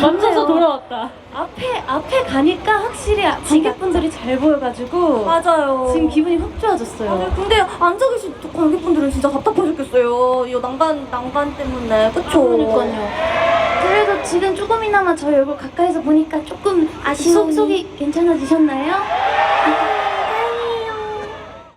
멈춰서 돌아왔다. 앞에 앞에 가니까 확실히 아, 관객분들이 잘 보여가지고 맞아요. 지금 기분이 확 좋아졌어요. 맞아요. 근데 앉아 계신 관객분들은 진짜 답답하셨겠어요. 이 난간 난간 때문에 그쵸? 그러니까요. 그래도 지금 조금이나마 저희 얼굴 가까이서 보니까 조금 아쉬운 속속이 괜찮아지셨나요?